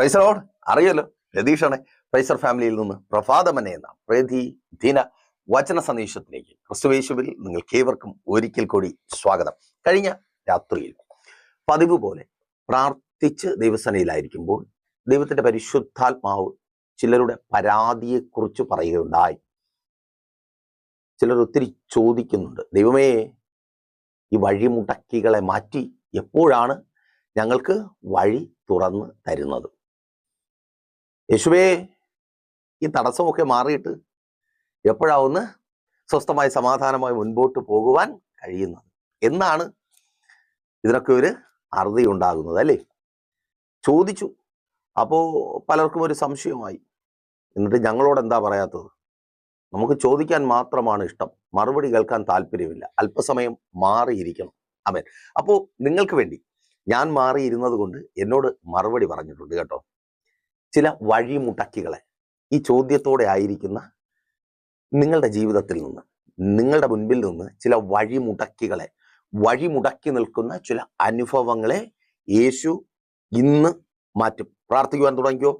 പ്രൈസറോട് അറിയല്ലോ. രതീഷാണ് പ്രൈസർ ഫാമിലിയിൽ നിന്ന് പ്രഭാതമനെ എന്ന പ്രതിദിന വചന സന്ദേശത്തിലേക്ക്. ക്രിസ്തുവേശുവിൽ നിങ്ങൾ ഏവർക്കും ഒരിക്കൽ കൂടി സ്വാഗതം. കഴിഞ്ഞ രാത്രിയിൽ പതിവ് പോലെ പ്രാർത്ഥിച്ച് ദൈവസനയിലായിരിക്കുമ്പോൾ ദൈവത്തിന്റെ പരിശുദ്ധാത്മാവ് ചിലരുടെ പരാതിയെക്കുറിച്ച് പറയുകയുണ്ടായി. ചിലർ ഒത്തിരി ചോദിക്കുന്നുണ്ട്. ദൈവമേ ഈ വഴിമുടക്കികളെ മാറ്റി എപ്പോഴാണ് ഞങ്ങൾക്ക് വഴി തുറന്ന് തരുന്നത്? യേശുവേ ഈ തടസ്സമൊക്കെ മാറിയിട്ട് എപ്പോഴാവുന്ന് സ്വസ്ഥമായി സമാധാനമായി മുൻപോട്ട് പോകുവാൻ കഴിയുന്നത്? എന്നാണ് ഇതിനൊക്കെ ഒരു അറുതി ഉണ്ടാകുന്നത് അല്ലേ? ചോദിച്ചു. അപ്പോൾ പലർക്കും ഒരു സംശയമായി. എന്നിട്ട് ഞങ്ങളോട് എന്താ പറയാത്തത്? നമുക്ക് ചോദിക്കാൻ മാത്രമാണ് ഇഷ്ടം. മറുപടി കേൾക്കാൻ താല്പര്യമില്ല. അല്പസമയം മാറിയിരിക്കണം. അമേൻ അപ്പോൾ നിങ്ങൾക്ക് വേണ്ടി ഞാൻ മാറിയിരുന്നത് കൊണ്ട് എന്നോട് മറുപടി പറഞ്ഞിട്ടുണ്ട് കേട്ടോ. ചില വഴിമുടക്കികളെ ഈ ചോദ്യത്തോടെ ആയിരിക്കുന്ന നിങ്ങളുടെ ജീവിതത്തിൽ നിന്ന് നിങ്ങളുടെ മുൻപിൽ നിന്ന് ചില വഴിമുടക്കികളെ വഴിമുടക്കി നിൽക്കുന്ന ചില അനുഭവങ്ങളെ യേശു ഇന്ന് മാറ്റും. പ്രാർത്ഥിക്കുവാൻ തുടങ്ങിയോ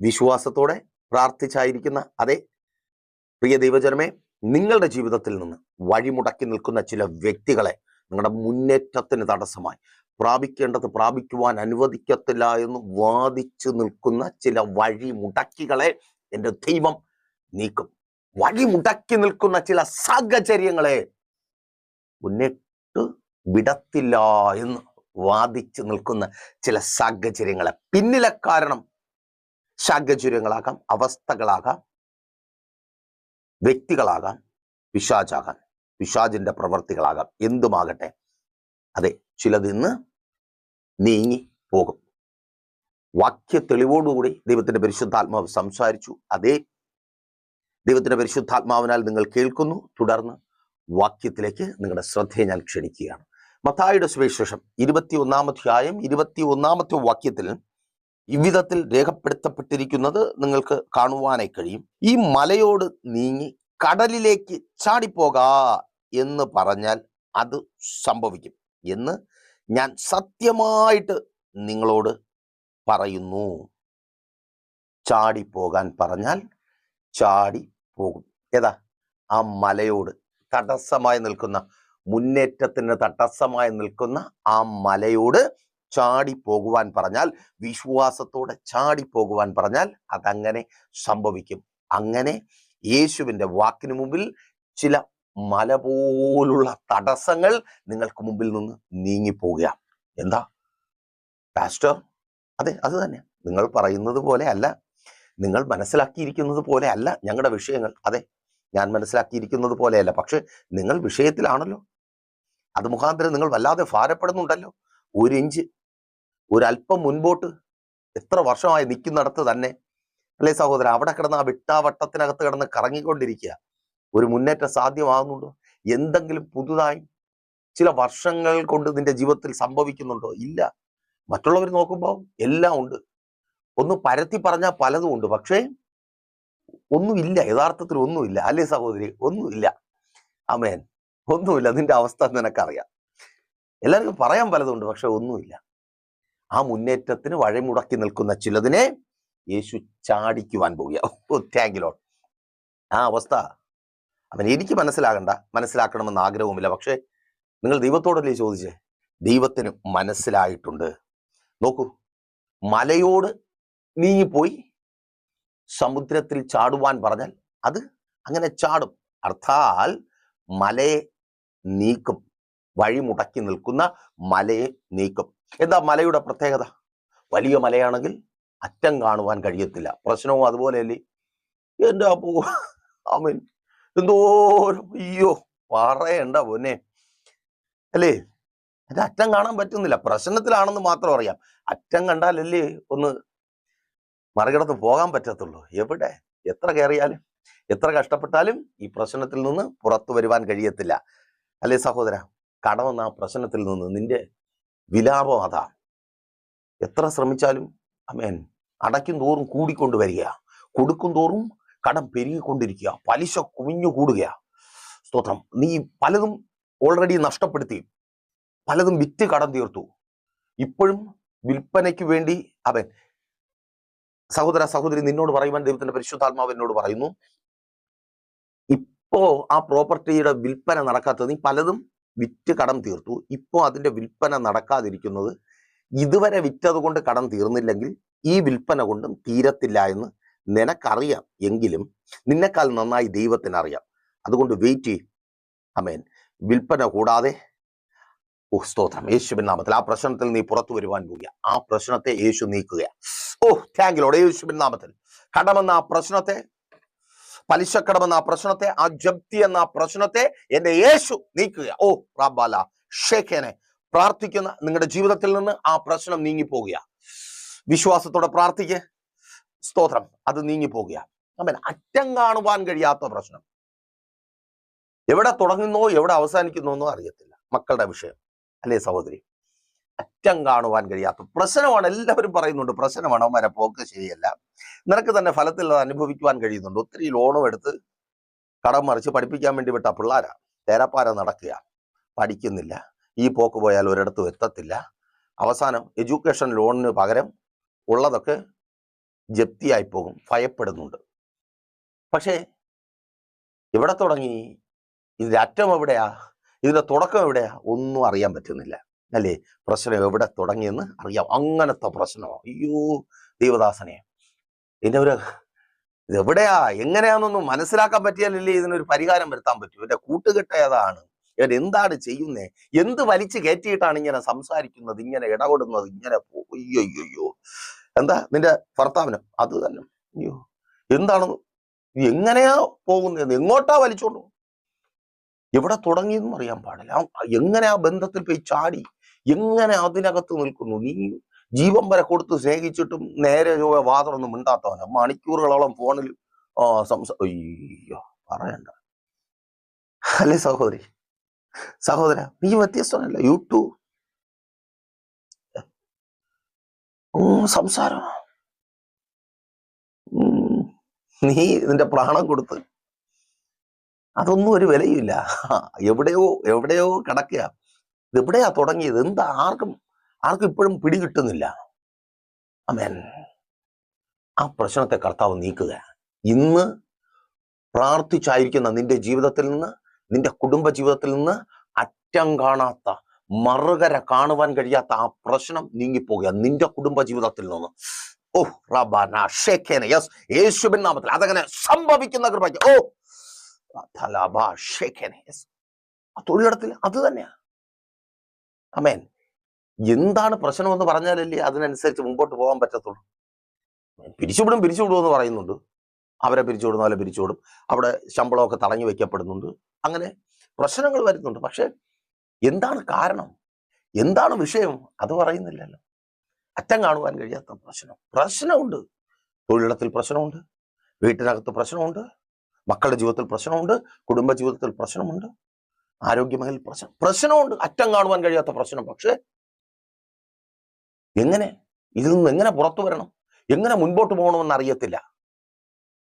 വിശ്വാസത്തോടെ പ്രാർത്ഥിച്ചായിരിക്കുന്ന അതെ പ്രിയ ദൈവജനമേ നിങ്ങളുടെ ജീവിതത്തിൽ നിന്ന് വഴിമുടക്കി നിൽക്കുന്ന ചില വ്യക്തികളെ നിങ്ങളുടെ മുന്നേറ്റത്തിന് തടസ്സമായി പ്രാപിക്കേണ്ടത് പ്രാപിക്കുവാൻ അനുവദിക്കത്തില്ല എന്ന് വാദിച്ചു നിൽക്കുന്ന ചില വഴിമുടക്കികളെ എന്റെ ദൈവം നീക്കും. വഴിമുടക്കി നിൽക്കുന്ന ചില സാഹചര്യങ്ങളെ മുന്നിട്ട് വിടത്തില്ല എന്ന് വാദിച്ചു നിൽക്കുന്ന ചില സാഹചര്യങ്ങളെ. പിന്നിലെ കാരണം സാഹചര്യങ്ങളാകാം അവസ്ഥകളാകാം വ്യക്തികളാകാം പിശാചാകാം പിശാചിന്റെ പ്രവർത്തികളാകാം. എന്തുമാകട്ടെ? അതെ ചിലതിന്ന് നീങ്ങി പോകും. വാക്യ തെളിവോടുകൂടി ദൈവത്തിന്റെ പരിശുദ്ധാത്മാവ് സംസാരിച്ചു. അതേ ദൈവത്തിന്റെ പരിശുദ്ധാത്മാവിനാൽ നിങ്ങൾ കേൾക്കുന്നു. തുടർന്ന് വാക്യത്തിലേക്ക് നിങ്ങളുടെ ശ്രദ്ധയെ ഞാൻ ക്ഷണിക്കുകയാണ്. മത്തായുടെ സുവിശേഷം ഇരുപത്തി ഒന്നാമധ്യായം ഇരുപത്തി ഒന്നാമത്തെ വാക്യത്തിൽ ഇവിധത്തിൽ രേഖപ്പെടുത്തപ്പെട്ടിരിക്കുന്നത് നിങ്ങൾക്ക് കാണുവാനായി കഴിയും. ഈ മലയോട് നീങ്ങി കടലിലേക്ക് ചാടിപ്പോകാ എന്ന് പറഞ്ഞാൽ അത് സംഭവിക്കും എന്ന് ഞാൻ സത്യമായിട്ട് നിങ്ങളോട് പറയുന്നു. ചാടിപ്പോകാൻ പറഞ്ഞാൽ ചാടി പോകും ഏതാ? ആ മലയോട് തടസ്സമായി നിൽക്കുന്ന മുന്നേറ്റത്തിന് തടസ്സമായി നിൽക്കുന്ന ആ മലയോട് ചാടി പോകുവാൻ പറഞ്ഞാൽ വിശ്വാസത്തോടെ ചാടി പോകുവാൻ പറഞ്ഞാൽ അതങ്ങനെ സംഭവിക്കും. അങ്ങനെ യേശുവിന്റെ വാക്കിന് മുമ്പിൽ ചില മല പോലുള്ള തടസ്സങ്ങൾ നിങ്ങൾക്ക് മുമ്പിൽ നിന്ന് നീങ്ങിപ്പോവുക എന്താ? പാസ്റ്റർ അതെ അത് തന്നെ. നിങ്ങൾ പറയുന്നത് പോലെ അല്ല. നിങ്ങൾ മനസ്സിലാക്കിയിരിക്കുന്നത് പോലെ അല്ല ഞങ്ങളുടെ വിഷയങ്ങൾ. അതെ ഞാൻ മനസ്സിലാക്കിയിരിക്കുന്നത് പോലെയല്ല പക്ഷെ നിങ്ങൾ വിഷയത്തിലാണല്ലോ. അത് മുഖാന്തരം നിങ്ങൾ വല്ലാതെ ഭാരപ്പെടുന്നുണ്ടല്ലോ. ഒരു ഇഞ്ച് ഒരല്പം മുൻപോട്ട് എത്ര വർഷമായി നിൽക്കുന്നിടത്ത് തന്നെ. അല്ലേ സഹോദരൻ അവിടെ കിടന്ന് ആ വിട്ടാവട്ടത്തിനകത്ത് കിടന്ന് കറങ്ങിക്കൊണ്ടിരിക്കുക. ഒരു മുന്നേറ്റം സാധ്യമാകുന്നുണ്ടോ? എന്തെങ്കിലും പുതുതായി ചില വർഷങ്ങൾ കൊണ്ട് നിന്റെ ജീവിതത്തിൽ സംഭവിക്കുന്നുണ്ടോ? ഇല്ല. മറ്റുള്ളവർ നോക്കുമ്പോൾ എല്ലാം ഉണ്ട്. ഒന്ന് പരത്തി പറഞ്ഞാൽ പലതും ഉണ്ട്. പക്ഷേ ഒന്നുമില്ല. യഥാർത്ഥത്തിൽ ഒന്നുമില്ല. അല്ലേ സഹോദരി? ഒന്നുമില്ല. അമേൻ ഒന്നുമില്ല. നിന്റെ അവസ്ഥ നിനക്കറിയാം. എല്ലാവർക്കും പറയാൻ പലതുണ്ട് പക്ഷെ ഒന്നുമില്ല. ആ മുന്നേറ്റത്തിന് വഴിമുടക്കി നിൽക്കുന്ന ചിലതിനെ യേശു ചാടിക്കുവാൻ പോവുക ഓ താങ്കിലോട്ട് ആ അവസ്ഥ അവൻ എനിക്ക് മനസ്സിലാകണ്ട മനസ്സിലാക്കണമെന്ന് ആഗ്രഹവുമില്ല. പക്ഷേ നിങ്ങൾ ദൈവത്തോടല്ലേ ചോദിച്ചേ? ദൈവത്തിന് മനസ്സിലായിട്ടുണ്ട്. നോക്കൂ മലയോട് നീങ്ങിപ്പോയി സമുദ്രത്തിൽ ചാടുവാൻ പറഞ്ഞാൽ അത് അങ്ങനെ ചാടും. അർത്ഥാൽ മലയെ നീക്കും. വഴി മുടക്കി നിൽക്കുന്ന മലയെ നീക്കും. എന്താ മലയുടെ പ്രത്യേകത? വലിയ മലയാണെങ്കിൽ അറ്റം കാണുവാൻ കഴിയത്തില്ല. പ്രശ്നവും അതുപോലെയല്ലേ എന്റെ അപ്പോ അവൻ എന്തോരം? അയ്യോ പറയണ്ട പൊന്നെ. അല്ലേ? എന്റെ അറ്റം കാണാൻ പറ്റുന്നില്ല. പ്രശ്നത്തിലാണെന്ന് മാത്രം അറിയാം. അറ്റം കണ്ടാലല്ലേ ഒന്ന് മറികടന്ന് പോകാൻ പറ്റത്തുള്ളൂ. എവിടെ? എത്ര കയറിയാലും എത്ര കഷ്ടപ്പെട്ടാലും ഈ പ്രശ്നത്തിൽ നിന്ന് പുറത്തു വരുവാൻ കഴിയത്തില്ല. അല്ലേ സഹോദര? കടമെന്ന ആ പ്രശ്നത്തിൽ നിന്ന് നിന്റെ വിലാപം അതാ. എത്ര ശ്രമിച്ചാലും അമേൻ അടയ്ക്കും തോറും കൂടിക്കൊണ്ട് വരിക കൊടുക്കും തോറും കടം പെരുകിക്കൊണ്ടിരിക്കുക. പലിശ കുമിഞ്ഞു കൂടുക സ്തോത്രം. നീ പലതും ഓൾറെഡി നഷ്ടപ്പെടുത്തി. പലതും വിറ്റ് കടം തീർത്തു. ഇപ്പോഴും വിൽപ്പനയ്ക്ക് വേണ്ടി അവൻ സഹോദര സഹോദരി നിന്നോട് പറയുവാൻ ദൈവത്തിന്റെ പരിശുദ്ധാത്മാവ് എന്നോട് പറയുന്നു ഇപ്പോ ആ പ്രോപ്പർട്ടിയുടെ വിൽപ്പന നടക്കാത്തത് നീ പലതും വിറ്റ് കടം തീർത്തു. ഇപ്പോ അതിന്റെ വിൽപ്പന നടക്കാതിരിക്കുന്നത് ഇതുവരെ വിറ്റത് കൊണ്ട് കടം തീർന്നില്ലെങ്കിൽ ഈ വിൽപ്പന കൊണ്ടും തീരത്തില്ല എന്ന് നിനക്കറിയാം എങ്കിലും നിന്നെക്കാൾ നന്നായി ദൈവത്തിന് അറിയാം അതുകൊണ്ട് വെയിറ്റ് ചെയ്യും. അമേൻ വിൽപ്പന കൂടാതെ. ഓ സ്തോത്രം. യേശുവിൻ നാമത്തിൽ ആ പ്രശ്നത്തിൽ നീ പുറത്തു വരുവാൻ പോവുക. ആ പ്രശ്നത്തെ യേശു നീക്കുക. ഓ താങ്കിലോടെ യേശുവിൻ നാമത്തിൽ. കടമെന്ന ആ പ്രശ്നത്തെ പലിശക്കടമെന്ന ആ പ്രശ്നത്തെ ആ ജപ്തി എന്ന ആ പ്രശ്നത്തെ എന്റെ യേശു നീക്കുക. ഓ റാബാല ഷേഖേനെ പ്രാർത്ഥിക്കുന്ന നിങ്ങളുടെ ജീവിതത്തിൽ നിന്ന് ആ പ്രശ്നം നീങ്ങിപ്പോകുക. വിശ്വാസത്തോടെ പ്രാർത്ഥിക്ക്. സ്തോത്രം. അത് നീങ്ങിപ്പോകുക അമ്മൻ അറ്റം കാണുവാൻ കഴിയാത്ത പ്രശ്നം. എവിടെ തുടങ്ങുന്നോ എവിടെ അവസാനിക്കുന്നോ എന്നോ അറിയത്തില്ല. മക്കളുടെ വിഷയം. അല്ലേ സഹോദരി? അറ്റം കാണുവാൻ കഴിയാത്ത പ്രശ്നമാണ്. എല്ലാവരും പറയുന്നുണ്ട് പ്രശ്നമാണ്. അവന്മാരെ പോക്ക് ശരിയല്ല. നിനക്ക് തന്നെ ഫലത്തിൽ അത് അനുഭവിക്കുവാൻ കഴിയുന്നുണ്ട്. ഒത്തിരി ലോണും എടുത്ത് കടം മറിച്ച് പഠിപ്പിക്കാൻ വേണ്ടി വിട്ട പിള്ളേരാ. തേരപ്പാര നടക്കുക. പഠിക്കുന്നില്ല. ഈ പോക്ക് പോയാൽ ഒരിടത്തും എത്തത്തില്ല. അവസാനം എഡ്യൂക്കേഷൻ ലോണിന് പകരം ഉള്ളതൊക്കെ ജപ്തിയായി പോകും ഭയപ്പെടുന്നുണ്ട്. പക്ഷേ എവിടെ തുടങ്ങി? ഇതിന്റെ അറ്റം എവിടെയാ? ഇതിന്റെ തുടക്കം എവിടെയാ? ഒന്നും അറിയാൻ പറ്റുന്നില്ല അല്ലേ? പ്രശ്നം എവിടെ തുടങ്ങിയെന്ന് അറിയാം. അങ്ങനത്തെ പ്രശ്നമോ. അയ്യോ ദൈവദാസനെ. ഇതിന്റെ ഒരു ഇതെവിടെയാ എങ്ങനെയാണെന്നൊന്നും മനസ്സിലാക്കാൻ പറ്റിയാലല്ലേ ഇതിനൊരു പരിഹാരം വരുത്താൻ പറ്റൂ. എന്റെ കൂട്ടുകെട്ട് ഏതാണ്? ഇവൻ എന്താണ് ചെയ്യുന്നത് എന്ത് വലിച്ചു കയറ്റിയിട്ടാണ് ഇങ്ങനെ സംസാരിക്കുന്നത്? ഇങ്ങനെ ഇടപെടുന്നത്? ഇങ്ങനെ അയ്യോ അയ്യോ എന്താ? നിന്റെ ഭർത്താവിന്. അത് തന്നെ. അയ്യോ. എന്താണ്? എങ്ങനെയാ പോകുന്നത്? എങ്ങോട്ടാ വലിച്ചോണ്ട്? എവിടെ തുടങ്ങിയെന്നും അറിയാൻ പാടില്ല. എങ്ങനെ ആ ബന്ധത്തിൽ പോയി ചാടി? എങ്ങനെ അതിനകത്ത് നിൽക്കുന്നു? നീ ജീവൻ വരെ കൊടുത്ത് സ്നേഹിച്ചിട്ടും നേരെ വാതറൊന്നും മിണ്ടാത്തവന. മണിക്കൂറുകളോളം ഫോണിൽ അയ്യോ പറയണ്ട. അല്ലേ സഹോദരി? സഹോദര നീ വ്യത്യസ്തനല്ല. യൂട്യൂബ് ഓ സംസാരം. നീ നിന്റെ പ്രാണം കൊടുത്ത്. അതൊന്നും ഒരു വിലയില്ല എവിടെയോ എവിടെയോ കിടക്കുക ഇതെവിടെയാ തുടങ്ങിയത്? എന്താ ആർക്കും ആർക്കും ഇപ്പോഴും പിടികിട്ടുന്നില്ല അമേൻ. ആ പ്രശ്നത്തെ കർത്താവ് നീക്കുക. ഇന്ന് പ്രാർത്ഥിച്ചായിരിക്കുന്ന നിന്റെ ജീവിതത്തിൽ നിന്ന് നിന്റെ കുടുംബ ജീവിതത്തിൽ നിന്ന് അറ്റം കാണാത്ത മറുകര കാണുവാൻ കഴിയാത്ത ആ പ്രശ്നം നീങ്ങിപ്പോകുക നിന്റെ കുടുംബ ജീവിതത്തിൽ നിന്ന്. ഓ റബാന ഷേഖേന യെസ് യേശുബിൻ നാമത്തിൽ അതങ്ങനെ സംഭവിക്കുന്ന കൃപയ്ക്ക്. ഓ ഷേഖേന യെസ്. ആ തൊഴിലിടത്തിൽ അത് തന്നെയാണ് അമേൻ എന്താണ് പ്രശ്നമെന്ന് പറഞ്ഞാലല്ലേ അതിനനുസരിച്ച് മുമ്പോട്ട് പോകാൻ പറ്റത്തുള്ളൂ. പിരിച്ചുവിടും പിരിച്ചുവിടും എന്ന് പറയുന്നുണ്ട്. അവരെ പിരിച്ചുവിടുന്ന പോലെ പിരിച്ചുവിടും. അവിടെ ശമ്പളമൊക്കെ തടഞ്ഞു വെക്കപ്പെടുന്നുണ്ട് അങ്ങനെ പ്രശ്നങ്ങൾ വരുന്നുണ്ട്. പക്ഷെ എന്താണ് കാരണം? എന്താണ് വിഷയം? അത് പറയുന്നില്ലല്ലോ. അറ്റം കാണുവാൻ കഴിയാത്ത പ്രശ്നം. പ്രശ്നമുണ്ട്. തൊഴിലിടത്തിൽ പ്രശ്നമുണ്ട്. വീട്ടിനകത്ത് പ്രശ്നമുണ്ട്. മക്കളുടെ ജീവിതത്തിൽ പ്രശ്നമുണ്ട്. കുടുംബ ജീവിതത്തിൽ പ്രശ്നമുണ്ട്. ആരോഗ്യമേഖല പ്രശ്നം പ്രശ്നമുണ്ട്. അറ്റം കാണുവാൻ കഴിയാത്ത പ്രശ്നം. പക്ഷേ എങ്ങനെ? ഇതിൽ നിന്ന് എങ്ങനെ പുറത്തു വരണം? എങ്ങനെ മുൻപോട്ട് പോകണമെന്ന് അറിയത്തില്ല.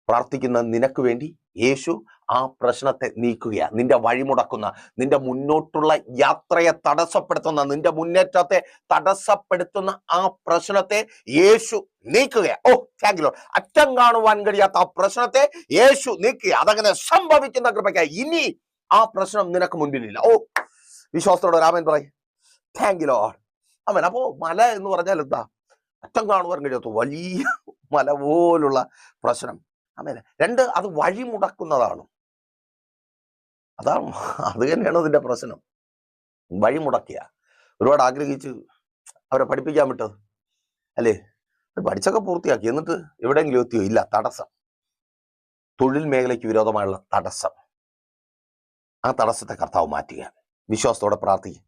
പ്രാർത്ഥിക്കുന്ന നിനക്ക് വേണ്ടി യേശു ആ പ്രശ്നത്തെ നീക്കുക നിന്റെ വഴിമുടക്കുന്ന നിന്റെ മുന്നോട്ടുള്ള യാത്രയെ തടസ്സപ്പെടുത്തുന്ന നിന്റെ മുന്നേറ്റത്തെ തടസ്സപ്പെടുത്തുന്ന ആ പ്രശ്നത്തെ യേശു നീക്കുക ഓ താങ്ക് യു അറ്റം കാണുവാൻ കഴിയാത്ത ആ പ്രശ്നത്തെ യേശു നീക്കുക അതങ്ങനെ സംഭവിക്കുന്ന കൃപയ്ക്ക് ഇനി ആ പ്രശ്നം നിനക്ക് മുൻപിലില്ല. ഓ വിശ്വാസത്തോടെ രാമൻ പറയും. താങ്ക് യു ലോ അവൻ അപ്പോ മല എന്ന് പറഞ്ഞാൽ എന്താ? അറ്റം കാണുവാൻ കഴിയാത്ത വലിയ മല പോലുള്ള പ്രശ്നം. അമേന രണ്ട് അത് വഴിമുടക്കുന്നതാണ്. അതാണ് അത് തന്നെയാണ് അതിന്റെ പ്രശ്നം? വഴിമുടക്കിയ. ഒരുപാട് ആഗ്രഹിച്ച് അവരെ പഠിപ്പിക്കാൻ വിട്ടത്. അല്ലേ? പഠിച്ചൊക്കെ പൂർത്തിയാക്കി. എന്നിട്ട് എവിടെയെങ്കിലും എത്തിയോ? ഇല്ല. തടസ്സം. തൊഴിൽ മേഖലയ്ക്ക് വിരോധമായുള്ള തടസ്സം. ആ തടസ്സത്തെ കർത്താവ് മാറ്റുക വിശ്വാസത്തോടെ പ്രാർത്ഥിക്കുക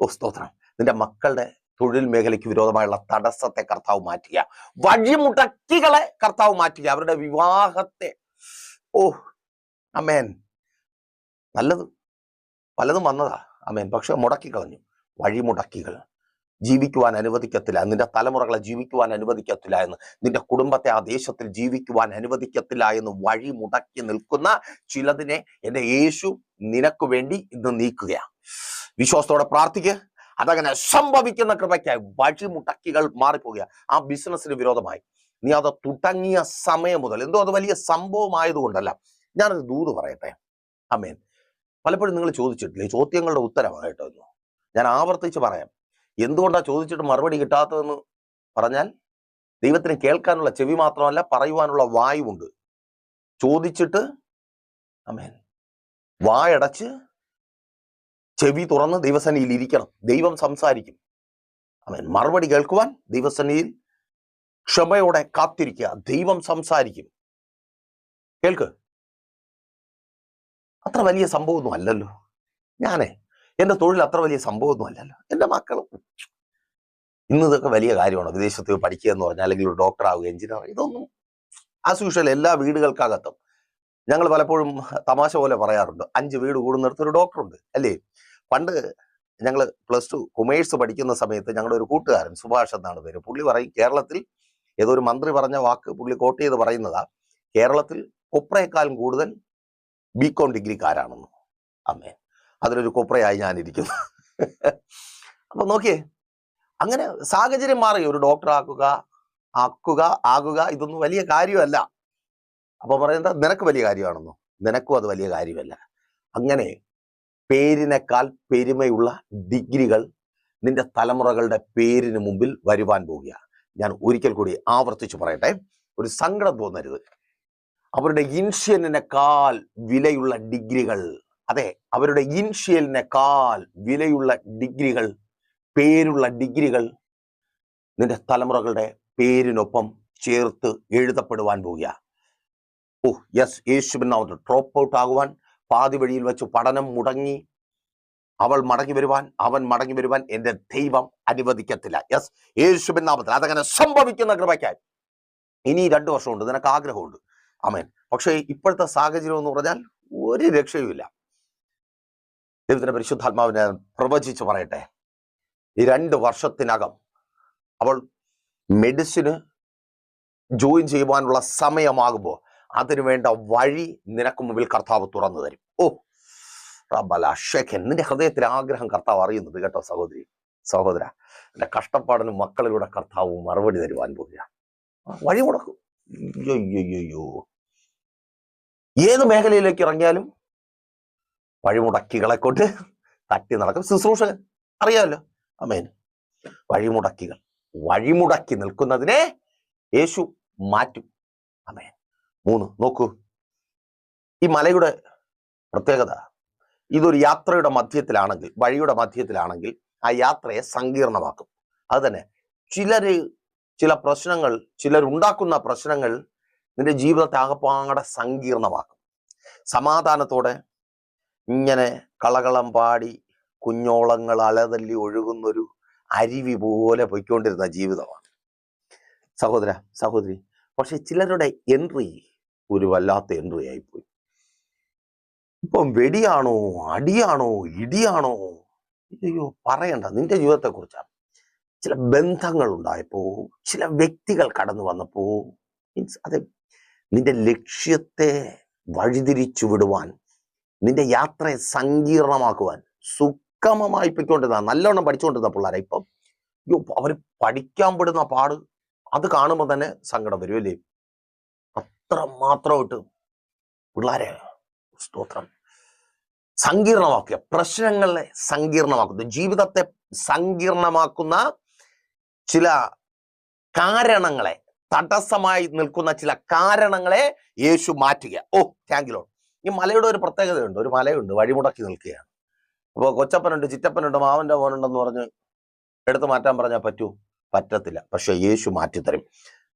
ഓ സ്തോത്രം. നിന്റെ മക്കളുടെ തൊഴിൽ മേഖലയ്ക്ക് വിരോധമായുള്ള തടസ്സത്തെ കർത്താവ് മാറ്റുക. വഴിമുടക്കികളെ കർത്താവ് മാറ്റുക. അവരുടെ വിവാഹത്തെ. ഓ അമേൻ. നല്ലത്. പലതും വന്നതാ. അമേൻ പക്ഷെ മുടക്കി കളഞ്ഞു. വഴിമുടക്കികൾ. ജീവിക്കുവാൻ അനുവദിക്കത്തില്ല. നിന്റെ തലമുറകളെ ജീവിക്കുവാൻ അനുവദിക്കത്തില്ല എന്ന്. നിന്റെ കുടുംബത്തെ ആ ദേശത്തിൽ ജീവിക്കുവാൻ അനുവദിക്കത്തില്ല എന്ന് വഴി മുടക്കി നിൽക്കുന്ന ചിലതിനെ എന്റെ യേശു നിനക്ക് വേണ്ടി ഇന്ന് നീക്കുകയാണ് വിശ്വാസത്തോടെ പ്രാർത്ഥിക്കുക അതങ്ങനെ സംഭവിക്കുന്ന കൃപയ്ക്കായി വഴിമുടക്കികൾ മാറിപ്പോകുക. ആ ബിസിനസ്സിന് വിരോധമായി. നീ അത് തുടങ്ങിയ സമയം മുതൽ. എന്തോ അത് വലിയ സംഭവമായതുകൊണ്ടല്ല. ഞാനൊരു ദൂത് പറയട്ടെ. അമേൻ പലപ്പോഴും നിങ്ങൾ ചോദിച്ചിട്ടില്ലേ? ഈ ചോദ്യങ്ങളുടെ ഉത്തരമായിട്ടോ ഇന്ന് ഞാൻ ആവർത്തിച്ച് പറയാം. എന്തുകൊണ്ടാണ് ചോദിച്ചിട്ട് മറുപടി കിട്ടാത്തതെന്ന് പറഞ്ഞാൽ ദൈവത്തിന് കേൾക്കാനുള്ള ചെവി മാത്രമല്ല പറയുവാനുള്ള വായുവുണ്ട് ചോദിച്ചിട്ട് അമേൻ വായടച്ച് ചെവി തുറന്ന് ദൈവസന്നിധിയിൽ ഇരിക്കണം. ദൈവം സംസാരിക്കും. അമേൻ മറുപടി കേൾക്കുവാൻ ദൈവസന്നിധിയിൽ ക്ഷമയോടെ കാത്തിരിക്കുക. ദൈവം സംസാരിക്കും. കേൾക്ക്. അത്ര വലിയ സംഭവമൊന്നും അല്ലല്ലോ. ഞാനേ എന്റെ തൊഴിൽ അത്ര വലിയ സംഭവമൊന്നും അല്ലല്ലോ. എന്റെ മക്കളും ഇന്ന് ഇതൊക്കെ വലിയ കാര്യമാണ്. വിദേശത്ത് പഠിക്കുക എന്ന് പറഞ്ഞാൽ അല്ലെങ്കിൽ ഒരു ഡോക്ടർ ആവുക എഞ്ചിനീയർ ഇതൊന്നും ആസ് എല്ലാ വീടുകൾക്കകത്തും ഞങ്ങൾ പലപ്പോഴും തമാശ പോലെ പറയാറുണ്ട്. അഞ്ച് വീട് കൂടുന്നിടത്ത് ഒരു ഡോക്ടറുണ്ട് അല്ലേ? പണ്ട് ഞങ്ങൾ പ്ലസ് ടു കൊമേഴ്സ് പഠിക്കുന്ന സമയത്ത് ഞങ്ങളുടെ ഒരു കൂട്ടുകാരൻ സുഭാഷ് എന്നാണ് പേര്. പുള്ളി പറയും കേരളത്തിൽ ഏതോ ഒരു മന്ത്രി പറഞ്ഞ വാക്ക് പുള്ളി കോട്ട് ചെയ്ത് പറയുന്നതാ. കേരളത്തിൽ കൊപ്രയേക്കാളും കൂടുതൽ ബികോം ഡിഗ്രിക്കാരാണെന്ന്. അമ്മേ അതിലൊരു കൊപ്രയായി ഞാനിരിക്കുന്നു. അപ്പൊ നോക്കിയേ അങ്ങനെ സാഹചര്യം മാറി. ഒരു ഡോക്ടറാക്കുക ആക്കുക ആകുക ഇതൊന്നും വലിയ കാര്യമല്ല. അപ്പൊ പറയുന്നത് നിനക്ക് വലിയ കാര്യമാണെന്നോ? നിനക്കും അത് വലിയ കാര്യമല്ല. അങ്ങനെ പേരിനേക്കാൾ പെരുമയുള്ള ഡിഗ്രികൾ നിന്റെ തലമുറകളുടെ പേരിന് മുമ്പിൽ വരുവാൻ പോവുകയാണ്. ഞാൻ ഒരിക്കൽ കൂടി ആവർത്തിച്ചു പറയട്ടെ. ഒരു സങ്കടം തോന്നരുത്. അവരുടെ ഇൻഷ്യലിനേക്കാൾ വിലയുള്ള ഡിഗ്രികൾ. അതെ അവരുടെ ഇൻഷ്യലിനേക്കാൾ വിലയുള്ള ഡിഗ്രികൾ പേരുള്ള ഡിഗ്രികൾ നിന്റെ തലമുറകളുടെ പേരിനൊപ്പം ചേർത്ത് എഴുതപ്പെടുവാൻ പോവുക ഓ യെസ് യേശുവിൻ നാമത്തിൽ ഡ്രോപ്പ് ഔട്ട് ആകുവാൻ പാതി വഴിയിൽ വെച്ച് പഠനം മുടങ്ങി അവൾ മടങ്ങി വരുവാൻ അവൻ മടങ്ങി വരുവാൻ എന്റെ ദൈവം അനുവദിക്കത്തില്ല. യെസ് യേശുവിൻ നാമത്തിൽ അതങ്ങനെ സംഭവിക്കുന്ന കൃപയ്ക്കായി. ഇനി രണ്ടു വർഷമുണ്ട് നിനക്ക് ആഗ്രഹമുണ്ട്. അമേൻ പക്ഷേ ഇപ്പോഴത്തെ സാഹചര്യം എന്ന് പറഞ്ഞാൽ ഒരു രക്ഷയുമില്ല. ദൈവത്തിന്റെ പരിശുദ്ധാത്മാവിനെ പ്രവചിച്ച് പറയട്ടെ. ഈ രണ്ട് വർഷത്തിനകം അവൾ മെഡിസിന് ജോയിൻ ചെയ്യുവാനുള്ള സമയമാകുമ്പോൾ അതിനു വേണ്ട വഴി നിനക്ക് മുമ്പിൽ കർത്താവ് തുറന്നു തരും. ഓ റബല ഷെഖൻ നിന്റെ ഹൃദയത്തിലെ ആഗ്രഹം കർത്താവ് അറിയുന്നത് കേട്ടോ സഹോദരി സഹോദര. എന്റെ കഷ്ടപ്പാടിന് മക്കളിലൂടെ കർത്താവ് മറുപടി തരുവാൻ പോവുക വഴി മുടക്കും അയ്യോ ഏത് മേഖലയിലേക്ക് ഇറങ്ങിയാലും വഴിമുടക്കികളെ കൊണ്ട് തട്ടി നടക്കും. ശുശ്രൂഷകൻ അറിയാമല്ലോ അമേൻ. വഴിമുടക്കികൾ വഴിമുടക്കി നിൽക്കുന്നതിനെ യേശു മാറ്റും. അമേൻ. മൂന്ന് നോക്കൂ. ഈ മലയുടെ പ്രത്യേകത ഇതൊരു യാത്രയുടെ മധ്യത്തിലാണെങ്കിൽ വഴിയുടെ മധ്യത്തിലാണെങ്കിൽ ആ യാത്രയെ സങ്കീർണമാക്കും. അത് തന്നെ ചിലര് ചില പ്രശ്നങ്ങൾ ചിലരുണ്ടാക്കുന്ന പ്രശ്നങ്ങൾ നിന്റെ ജീവിതത്തെ ആകപ്പാടെ സങ്കീർണമാക്കും. സമാധാനത്തോടെ ഇങ്ങനെ കളകളം പാടി കുഞ്ഞോളങ്ങൾ അലതല്ലി ഒഴുകുന്നൊരു അരുവി പോലെ പൊയ്ക്കൊണ്ടിരുന്ന ജീവിതമാണ്. സഹോദര സഹോദരി പക്ഷെ ചിലരുടെ എൻട്രി ഒരു വല്ലാത്ത എൻട്രി ആയിപ്പോയി. ഇപ്പം വെടിയാണോ അടിയാണോ ഇടിയാണോ? അയ്യോ പറയണ്ട. നിന്റെ ജീവിതത്തെ കുറിച്ചാണ് ചില ബന്ധങ്ങൾ ഉണ്ടായപ്പോ ചില വ്യക്തികൾ കടന്നു വന്നപ്പോ മീൻസ് അത് നിന്റെ ലക്ഷ്യത്തെ വഴിതിരിച്ചു വിടുവാൻ നിന്റെ യാത്രയെ സങ്കീർണമാക്കുവാൻ സുഗമമായി പൊയ്ക്കൊണ്ടിരുന്ന നല്ലോണം പഠിച്ചുകൊണ്ടിരുന്ന പിള്ളേരെ ഇപ്പം അയ്യോ അവർ പഠിക്കാൻ പെടുന്ന പാട് അത് കാണുമ്പോൾ തന്നെ സങ്കടം വരും അല്ലേ? അത്ര മാത്രമായിട്ട് പിള്ളേരെ സ്തോത്രം. സങ്കീർണമാക്കുക പ്രശ്നങ്ങളെ സങ്കീർണമാക്കുന്നു ജീവിതത്തെ സങ്കീർണമാക്കുന്ന ചില കാരണങ്ങളെ തടസ്സമായി നിൽക്കുന്ന ചില കാരണങ്ങളെ യേശു മാറ്റുക. ഓ താങ്ക് യു ഈ മലയുടെ ഒരു പ്രത്യേകതയുണ്ട്. ഒരു മലയുണ്ട് വഴിമുടക്കി നിൽക്കുകയാണ്. അപ്പോൾ കൊച്ചപ്പനുണ്ട് ചിറ്റപ്പനുണ്ട് മാവന്റെ മോനുണ്ടെന്ന് പറഞ്ഞ് എടുത്തു മാറ്റാൻ പറഞ്ഞാൽ പറ്റൂ? പറ്റത്തില്ല. പക്ഷെ യേശു മാറ്റിത്തരും.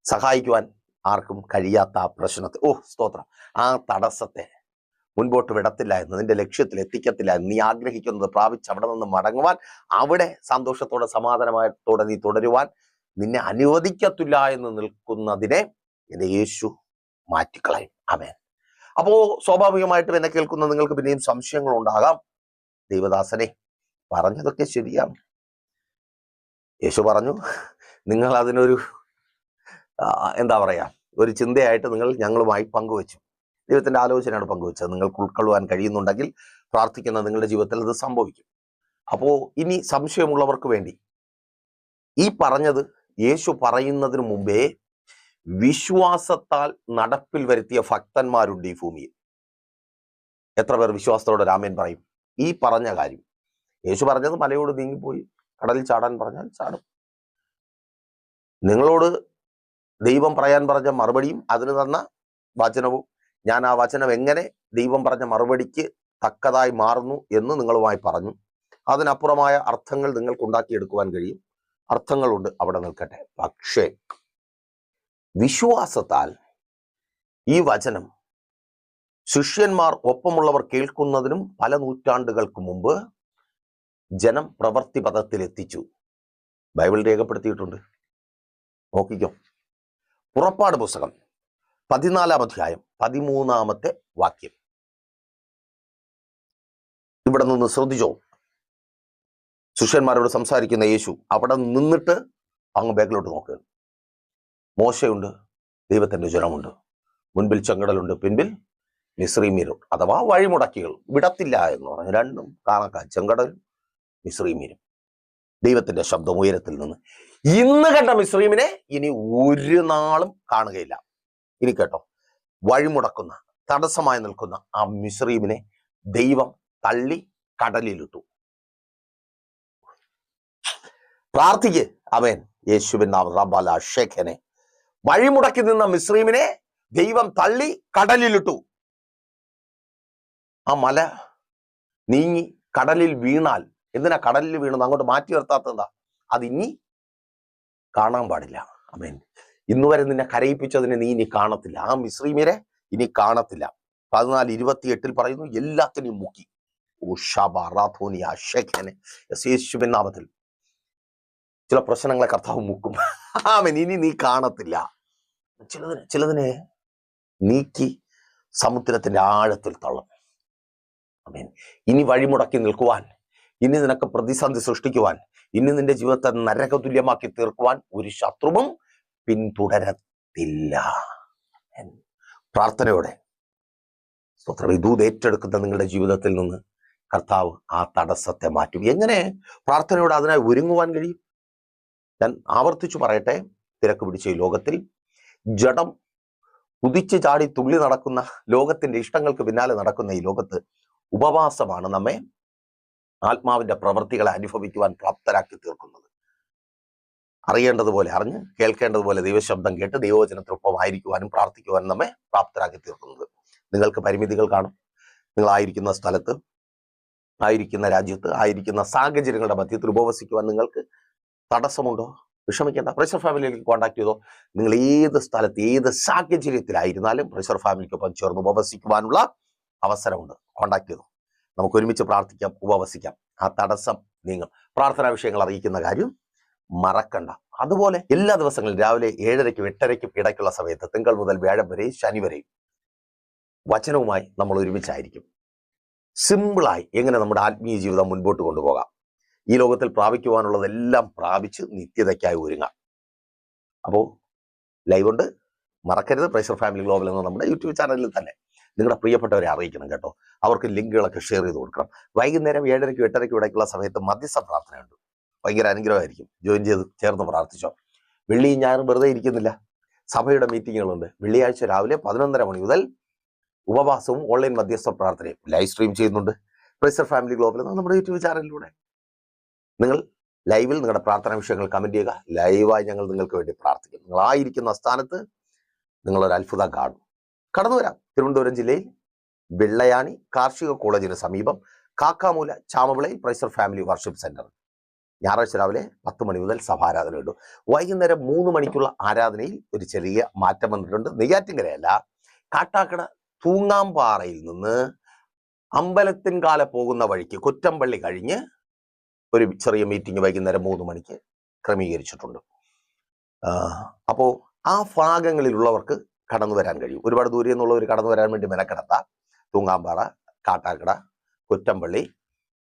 സഹായിക്കുവാൻ ആർക്കും കഴിയാത്ത ആ പ്രശ്നത്തെ. ഓ സ്തോത്രം. ആ തടസ്സത്തെ മുൻപോട്ട് വിടത്തില്ല എന്ന് നിന്റെ ലക്ഷ്യത്തിൽ എത്തിക്കത്തില്ല നീ ആഗ്രഹിക്കുന്നത് പ്രാപിച്ച് അവിടെ നിന്ന് മടങ്ങുവാൻ അവിടെ സന്തോഷത്തോടെ സമാധാനമായത്തോടെ നീ തുടരുവാൻ നിന്നെ അനുവദിക്കത്തില്ല എന്ന് നിൽക്കുന്നതിനെ എന്റെ യേശു മാറ്റിക്കളയും. അമേൻ അപ്പോ സ്വാഭാവികമായിട്ടും എന്നെ കേൾക്കുന്ന നിങ്ങൾക്ക് പിന്നെയും സംശയങ്ങൾ ഉണ്ടാകാം ദൈവദാസനെ പറഞ്ഞതൊക്കെ ശരിയാണ്. യേശു പറഞ്ഞു നിങ്ങൾ അതിനൊരു എന്താ പറയാ ഒരു ചിന്തയായിട്ട് നിങ്ങൾ ഞങ്ങളുമായി പങ്കുവച്ചു. ദൈവത്തിന്റെ ആലോചനയാണ് പങ്കുവച്ചത്. നിങ്ങൾക്ക് ഉൾക്കൊള്ളുവാൻ കഴിയുന്നുണ്ടെങ്കിൽ പ്രാർത്ഥിക്കുന്ന നിങ്ങളുടെ ജീവിതത്തിൽ അത് സംഭവിക്കും. അപ്പോൾ ഇനി സംശയമുള്ളവർക്ക് വേണ്ടി ഈ പറഞ്ഞത് യേശു പറയുന്നതിന് മുമ്പേ വിശ്വാസത്താൽ നടപ്പിൽ വരുത്തിയ ഭക്തന്മാരുണ്ട് ഈ ഭൂമിയിൽ. എത്ര പേർ വിശ്വാസത്തോടെ രാമൻ പറയും ഈ പറഞ്ഞ കാര്യം. യേശു പറഞ്ഞത് മലയോട് നീങ്ങിപ്പോയി. കടലിൽ ചാടാൻ പറഞ്ഞാൽ ചാടും. നിങ്ങളോട് ദൈവം പറയാൻ പറഞ്ഞ മറുപടിയും അതിന് തന്ന വചനവും ഞാൻ ആ വചനം എങ്ങനെ ദൈവം പറഞ്ഞ മറുപടിക്ക് തക്കതായി മാറുന്നു എന്ന് നിങ്ങളുമായി പറഞ്ഞു. അതിനപ്പുറമായ അർത്ഥങ്ങൾ നിങ്ങൾക്ക് ഉണ്ടാക്കിയെടുക്കുവാൻ കഴിയും. അർത്ഥങ്ങളുണ്ട്. അവിടെ നിൽക്കട്ടെ. പക്ഷേ വിശ്വാസത്താൽ ഈ വചനം ശിഷ്യന്മാർ ഒപ്പമുള്ളവർ കേൾക്കുന്നതിനും പല നൂറ്റാണ്ടുകൾക്ക് മുമ്പ് ജനം പ്രവൃത്തി പദത്തിൽ എത്തിച്ചു ബൈബിൾ രേഖപ്പെടുത്തിയിട്ടുണ്ട്. നോക്കിക്കോ. പുറപ്പാട് പുസ്തകം. പതിനാലാം അധ്യായം പതിമൂന്നാമത്തെ വാക്യം. ഇവിടെ നിന്ന് ശ്രദ്ധിച്ചോ? ശിഷ്യന്മാരോട് സംസാരിക്കുന്ന യേശു അവിടെ നിന്നിട്ട് അങ്ങ് ബാക്കിലോട്ട് നോക്കുകയാണ് മോശയുണ്ട് ദൈവത്തിന്റെ ജനമുണ്ട്. മുൻപിൽ ചെങ്കടലുണ്ട് പിൻപിൽ മിശ്രീമീരും അഥവാ വഴിമുടക്കികൾ വിടത്തില്ല എന്ന് പറഞ്ഞു രണ്ടും കാണക്കാൻ ചെങ്കടലും മിശ്രീമീരും ദൈവത്തിന്റെ ശബ്ദം ഉയരത്തിൽ നിന്ന് ഇന്ന് കണ്ട മിശ്രീമിനെ ഇനി ഒരു നാളും കാണുകയില്ല. ഇനി കേട്ടോ. വഴിമുടക്കുന്ന തടസ്സമായി നിൽക്കുന്ന ആ മിശ്രീമിനെ ദൈവം തള്ളി കടലിലിട്ടു. പ്രാർത്ഥിക്ക്. അവൻ യേശുവിൻ നാമം. റബ്ബല ഷേഖനെ വഴിമുടക്കി നിന്ന മിശ്രീമിനെ ദൈവം തള്ളി കടലിലിട്ടു. ആ മല നീങ്ങി കടലിൽ വീണാൽ എന്തിനാ കടലിൽ വീണത്? അങ്ങോട്ട് മാറ്റി നിർത്താത്തതാ എന്താ അത് ഇനി കാണാൻ പാടില്ല. അമേൻ ഇന്ന് വരെ നിന്നെ കരയിപ്പിച്ചതിനെ നീ ഇനി കാണത്തില്ല. ആ മിശ്രീമിനെ ഇനി കാണത്തില്ല. പതിനാല് ഇരുപത്തി എട്ടിൽ പറയുന്നു എല്ലാത്തിനെയും മുക്കി. നാമത്തിൽ. ചില പ്രശ്നങ്ങളെ കർത്താവ് മുക്കും. ആമൻ. ഇനി നീ കാണത്തില്ല. ചിലതിനെ ചിലതിനെ നീക്കി സമുദ്രത്തിന്റെ ആഴത്തിൽ തള്ളും. ആമീൻ. ഇനി വഴിമുടക്കി നിൽക്കുവാൻ ഇനി നിനക്ക് പ്രതിസന്ധി സൃഷ്ടിക്കുവാൻ ഇനി നിന്റെ ജീവിതത്തെ നരകതുല്യമാക്കി തീർക്കുവാൻ ഒരു ശത്രുവും പിന്തുടരത്തില്ല. പ്രാർത്ഥനയോടെ സ്തോത്രം. ഇതൂത് ഏറ്റെടുക്കുന്ന നിങ്ങളുടെ ജീവിതത്തിൽ നിന്ന് കർത്താവ് ആ തടസ്സത്തെ മാറ്റും. എങ്ങനെ പ്രാർത്ഥനയോടെ അതിനായി ഒരുങ്ങുവാൻ കഴിയും? ഞാൻ ആവർത്തിച്ചു പറയട്ടെ. തിരക്ക് പിടിച്ച ഈ ലോകത്തിൽ ജഡം കുതിച്ചു ചാടി തുള്ളി നടക്കുന്ന ലോകത്തിന്റെ ഇഷ്ടങ്ങൾക്ക് പിന്നാലെ നടക്കുന്ന ഈ ലോകത്ത് ഉപവാസമാണ് നമ്മെ ആത്മാവിന്റെ പ്രവൃത്തികളെ അനുഭവിക്കുവാൻ പ്രാപ്തരാക്കി തീർക്കുന്നത്. അറിയേണ്ടതുപോലെ അറിഞ്ഞ് കേൾക്കേണ്ടതുപോലെ ദൈവശബ്ദം കേട്ട് ദൈവവചനത്തിനൊപ്പമായിരിക്കുവാനും പ്രാർത്ഥിക്കുവാനും നമ്മെ പ്രാപ്തരാക്കി തീർക്കുന്നത്. നിങ്ങൾക്ക് പരിമിതികൾ കാണും. നിങ്ങളായിരിക്കുന്ന സ്ഥലത്ത് ആയിരിക്കുന്ന രാജ്യത്ത് ആയിരിക്കുന്ന സാഹചര്യങ്ങളുടെ മധ്യത്തിൽ ഉപവസിക്കുവാൻ നിങ്ങൾക്ക് തടസ്സമുണ്ടോ? വിഷമിക്കേണ്ട. പ്രഷർ ഫാമിലിയിലേക്ക് കോൺടാക്ട് ചെയ്തോ? നിങ്ങൾ ഏത് സ്ഥലത്ത് ഏത് സാഹചര്യത്തിലായിരുന്നാലും പ്രഷർ ഫാമിലിക്കൊപ്പം ചേർന്ന് ഉപവസിക്കുവാനുള്ള അവസരമുണ്ട്. കോൺടാക്ട് ചെയ്തു? നമുക്ക് ഒരുമിച്ച് പ്രാർത്ഥിക്കാം ഉപവസിക്കാം. ആ തടസ്സം നീങ്ങും. പ്രാർത്ഥനാ വിഷയങ്ങൾ അറിയിക്കുന്ന കാര്യം മറക്കണ്ട. അതുപോലെ എല്ലാ ദിവസങ്ങളും രാവിലെ ഏഴരയ്ക്കും എട്ടരയ്ക്കും ഇടയ്ക്കുള്ള സമയത്ത് തിങ്കൾ മുതൽ വ്യാഴം വരെയും ശനി വരെയും വചനവുമായി നമ്മൾ ഒരുമിച്ചായിരിക്കും. സിമ്പിളായി എങ്ങനെ നമ്മുടെ ആത്മീയ ജീവിതം മുൻപോട്ട് കൊണ്ടുപോകാം. ഈ ലോകത്തിൽ പ്രാപിക്കുവാനുള്ളതെല്ലാം പ്രാപിച്ച് നിത്യതയ്ക്കായി ഒരുങ്ങാം. അപ്പോൾ ലൈവ് ഉണ്ട്. മറക്കരുത്. പ്രഷർ ഫാമിലി ഗ്ലോബൽ എന്ന നമ്മുടെ യൂട്യൂബ് ചാനലിൽ തന്നെ നിങ്ങളുടെ പ്രിയപ്പെട്ടവരെ അറിയിക്കണം കേട്ടോ. അവർക്ക് ലിങ്കുകളൊക്കെ ഷെയർ ചെയ്ത് കൊടുക്കണം. വൈകുന്നേരം ഏഴരയ്ക്കും എട്ടരയ്ക്കും ഇടയ്ക്കുള്ള സമയത്ത് മധ്യസ്ഥ പ്രാർത്ഥനയുണ്ട്. ഭയങ്കര അനുഗ്രഹമായിരിക്കും. ജോയിൻ ചെയ്ത് ചേർന്ന് പ്രാർത്ഥിച്ചോ. വെള്ളിയും ഞാനും വെറുതെ ഇരിക്കുന്നില്ല. സഭയുടെ മീറ്റിങ്ങുകളുണ്ട്. വെള്ളിയാഴ്ച രാവിലെ പതിനൊന്നര മണി മുതൽ ഉപവാസവും ഓൺലൈൻ മധ്യസ്ഥ പ്രാർത്ഥനയും ലൈവ് സ്ട്രീം ചെയ്യുന്നുണ്ട്. പ്രൈസർ ഫാമിലി ഗ്ലോബൽ നമ്മുടെ യൂട്യൂബ് ചാനലിലൂടെ. നിങ്ങൾ ലൈവിൽ നിങ്ങളുടെ പ്രാർത്ഥനാ വിഷയങ്ങൾ കമന്റ് ചെയ്യുക. ലൈവായി ഞങ്ങൾ നിങ്ങൾക്ക് വേണ്ടി പ്രാർത്ഥിക്കും. നിങ്ങളായിരിക്കുന്ന സ്ഥാനത്ത് നിങ്ങളൊരു അത്ഭുതം കാണും. കടന്നു വരാം. തിരുവനന്തപുരം ജില്ലയിൽ വെള്ളയാണി കാർഷിക കോളേജിന് സമീപം കാക്കാമൂല ചാമവിളയിൽ പ്രൈസർ ഫാമിലി വർഷിപ്പ് സെന്റർ. ഞായറാഴ്ച രാവിലെ പത്ത് മണി മുതൽ സഭാരാധനയുണ്ട് വൈകുന്നേരം മൂന്ന് മണിക്കുള്ള ആരാധനയിൽ ഒരു ചെറിയ മാറ്റം വന്നിട്ടുണ്ട്. നെയ്യാറ്റിങ്കരയല്ല കാട്ടാക്കട തൂങ്ങാമ്പാറയിൽ നിന്ന് അമ്പലത്തിൻകാല പോകുന്ന വഴിക്ക് കുറ്റമ്പള്ളി കഴിഞ്ഞ് ഒരു ചെറിയ മീറ്റിംഗ് വൈകുന്നേരം മൂന്ന് മണിക്ക് ക്രമീകരിച്ചിട്ടുണ്ട്. അപ്പോൾ ആ ഭാഗങ്ങളിലുള്ളവർക്ക് കടന്നു വരാൻ കഴിയും. ഒരുപാട് ദൂരെ നിന്നുള്ളവർ കടന്നു വരാൻ വേണ്ടി മെനക്കെടത്ത തൂങ്ങാമ്പാറ കാട്ടാക്കട കുറ്റമ്പള്ളി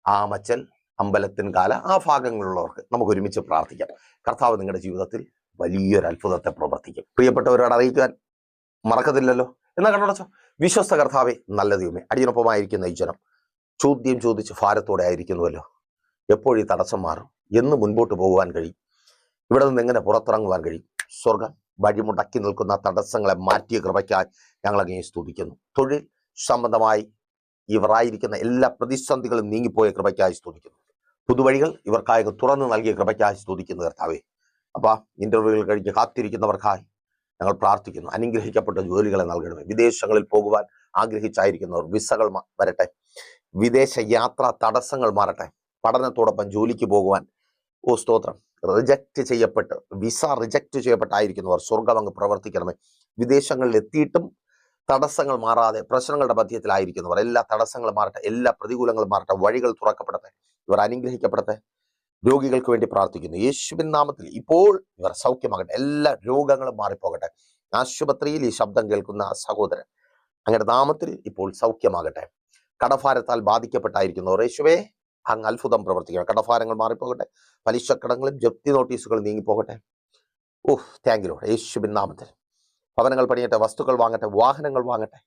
ആമച്ചൽ അമ്പലത്തിൻകാല ആ ഭാഗങ്ങളിലുള്ളവർക്ക് നമുക്ക് ഒരുമിച്ച് പ്രാർത്ഥിക്കാം. കർത്താവ് നിങ്ങളുടെ ജീവിതത്തിൽ വലിയൊരു അത്ഭുതത്തെ പ്രവർത്തിക്കും. പ്രിയപ്പെട്ടവരോട് അറിയിക്കാൻ മറക്കത്തില്ലല്ലോ. എന്നാ കണ്ടോടച്ചോ വിശ്വസ്ത കർത്താവെ നല്ല ദൈവമേ അടിയനൊപ്പമായിരിക്കുന്ന ഈ ജനം ചോദ്യം ചോദിച്ച് ഭാരത്തോടെ ആയിരിക്കുന്നുവല്ലോ. എപ്പോഴീ തടസ്സം മാറും. എന്ന് മുൻപോട്ട് പോകുവാൻ കഴിയും. ഇവിടെ നിന്ന് എങ്ങനെ പുറത്തിറങ്ങുവാൻ കഴിയും? സ്വർഗം വഴിമുടക്കി നിൽക്കുന്ന തടസ്സങ്ങളെ മാറ്റിയ കൃപയ്ക്കായി ഞങ്ങളങ്ങനെ സ്തുതിക്കുന്നു. തൊഴിൽ സംബന്ധമായി ഇവരായിരിക്കുന്ന എല്ലാ പ്രതിസന്ധികളും നീങ്ങിപ്പോയ കൃപയ്ക്കായി സ്തുതിക്കുന്നു. പുതുവഴികൾ ഇവർക്കായി തുറന്നു നൽകിയ കൃപയ്ക്കായി സ്തുതിക്കുന്നു കർത്താവേ. അപ്പാ ഇന്റർവ്യൂകൾ കഴിഞ്ഞ് കാത്തിരിക്കുന്നവർക്കായി ഞങ്ങൾ പ്രാർത്ഥിക്കുന്നു. അനുഗ്രഹിക്കപ്പെട്ട ജോലികളെ നൽകണമേ. വിദേശങ്ങളിൽ പോകുവാൻ ആഗ്രഹിച്ചായിരിക്കുന്നവർ വിസകൾ വരട്ടെ. വിദേശ യാത്രാ തടസ്സങ്ങൾ മാറട്ടെ. പഠനത്തോടൊപ്പം ജോലിക്ക് പോകുവാൻ ഓ സ്തോത്രം. റിജക്റ്റ് ചെയ്യപ്പെട്ട് വിസ റിജക്റ്റ് ചെയ്യപ്പെട്ടായിരിക്കുന്നവർ സ്വർഗം അങ്ങ് പ്രവർത്തിക്കണമേ. വിദേശങ്ങളിൽ എത്തിയിട്ടും തടസ്സങ്ങൾ മാറാതെ പ്രശ്നങ്ങളുടെ മധ്യത്തിലായിരിക്കുന്നവർ എല്ലാ തടസ്സങ്ങളും മാറട്ടെ എല്ലാ പ്രതികൂലങ്ങളും മാറട്ടെ വഴികൾ തുറക്കപ്പെടട്ടെ ഇവർ അനുഗ്രഹിക്കപ്പെടട്ടെ രോഗികൾക്ക് വേണ്ടി പ്രാർത്ഥിക്കുന്നു. യേശുവിൻ നാമത്തിൽ ഇപ്പോൾ ഇവർ സൗഖ്യമാകട്ടെ എല്ലാ രോഗങ്ങളും മാറിപ്പോകട്ടെ. ആശുപത്രിയിൽ ഈ ശബ്ദം കേൾക്കുന്ന സഹോദരൻ അങ്ങയുടെ നാമത്തിൽ ഇപ്പോൾ സൗഖ്യമാകട്ടെ. കടഭാരത്താൽ ബാധിക്കപ്പെട്ടായിരിക്കുന്നവർ യേശുവേ അങ്ങ് അത്ഭുതം പ്രവർത്തിക്കണം. കടഭാരങ്ങൾ മാറിപ്പോകട്ടെ പലിശക്കടങ്ങളും ജപ്തി നോട്ടീസുകൾ നീങ്ങിപ്പോകട്ടെ. ഓഹ് താങ്ക് യു യേശുവിൻ നാമത്തിൽ. ഭവനങ്ങൾ പണിയട്ടെ വസ്തുക്കൾ വാങ്ങട്ടെ വാഹനങ്ങൾ വാങ്ങട്ടെ.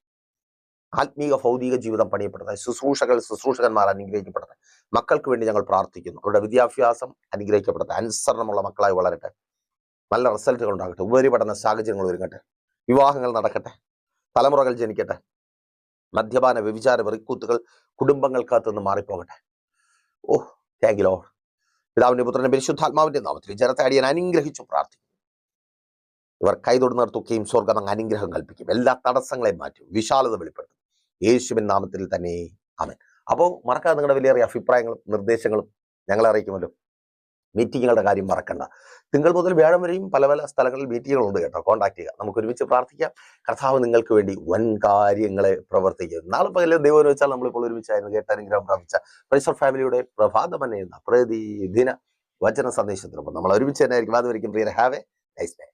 ആത്മീക ഭൗതിക ജീവിതം പണിയപ്പെടട്ടെ ശുശ്രൂഷകൾ ശുശ്രൂഷകന്മാർ അനുഗ്രഹിക്കപ്പെടട്ടെ മക്കൾക്ക് വേണ്ടി ഞങ്ങൾ പ്രാർത്ഥിക്കുന്നു. അവരുടെ വിദ്യാഭ്യാസം അനുഗ്രഹിക്കപ്പെടട്ടെ അനുസരണമുള്ള മക്കളായി വളരട്ടെ. നല്ല റിസൾട്ടുകൾ ഉണ്ടാകട്ടെ. ഉപരിപഠന സാഹചര്യങ്ങൾ ഒരുങ്ങട്ടെ. വിവാഹങ്ങൾ നടക്കട്ടെ. തലമുറകൾ ജനിക്കട്ടെ. മദ്യപാന വ്യഭിചാര വെറിക്കൂത്തുകൾ കുടുംബങ്ങൾക്കകത്ത് നിന്ന് മാറിപ്പോകട്ടെ. ഓ താങ്ക് യു ലോഡ് പിതാവിന്റെ പുത്രന്റെ പരിശുദ്ധാത്മാവിന്റെ നാമത്തിൽ ജനത്തെ അടിയൻ അനുഗ്രഹിച്ചു പ്രാർത്ഥിക്കും ഇവർ കൈതൊടുന്നവർ നിർത്തുകയും സ്വർഗം അങ്ങ് അനുഗ്രഹം കൽപ്പിക്കും. എല്ലാ തടസ്സങ്ങളെയും മാറ്റും. വിശാലത വെളിപ്പെടുത്തും. യേശുവിൻ നാമത്തിൽ തന്നെ. ആമൻ. അപ്പോൾ മറക്കാതെ നിങ്ങളുടെ വിലയേറിയ അഭിപ്രായങ്ങളും നിർദ്ദേശങ്ങളും ഞങ്ങളെ അറിയിക്കുമല്ലോ. മീറ്റിങ്ങുകളുടെ കാര്യം മറക്കണ്ട. തിങ്കൾ മുതൽ വ്യാഴം വരെയും പല പല സ്ഥലങ്ങളിൽ മീറ്റിങ്ങുകളുണ്ട് കേട്ടോ. കോൺടാക്ട് ചെയ്യുക. നമുക്ക് ഒരുമിച്ച് പ്രാർത്ഥിക്കാം. കർത്താവ് നിങ്ങൾക്ക് വേണ്ടി വൻ കാര്യങ്ങളെ പ്രവർത്തിക്കും. നാളെ പകലെ ദൈവം വെച്ചാൽ നമ്മളിപ്പോൾ ഒരുമിച്ചായിരുന്നു കേട്ടനുഗ്രഹം പ്രാപിച്ച പ്രൈസർ ഫാമിലിയുടെ പ്രഭാതം എന്ന പ്രതിദിന വചന സന്ദേശത്തിനൊപ്പം നമ്മൾ ഒരുമിച്ച് തന്നെ ആയിരിക്കും. അതുവരെയും prior have a nice day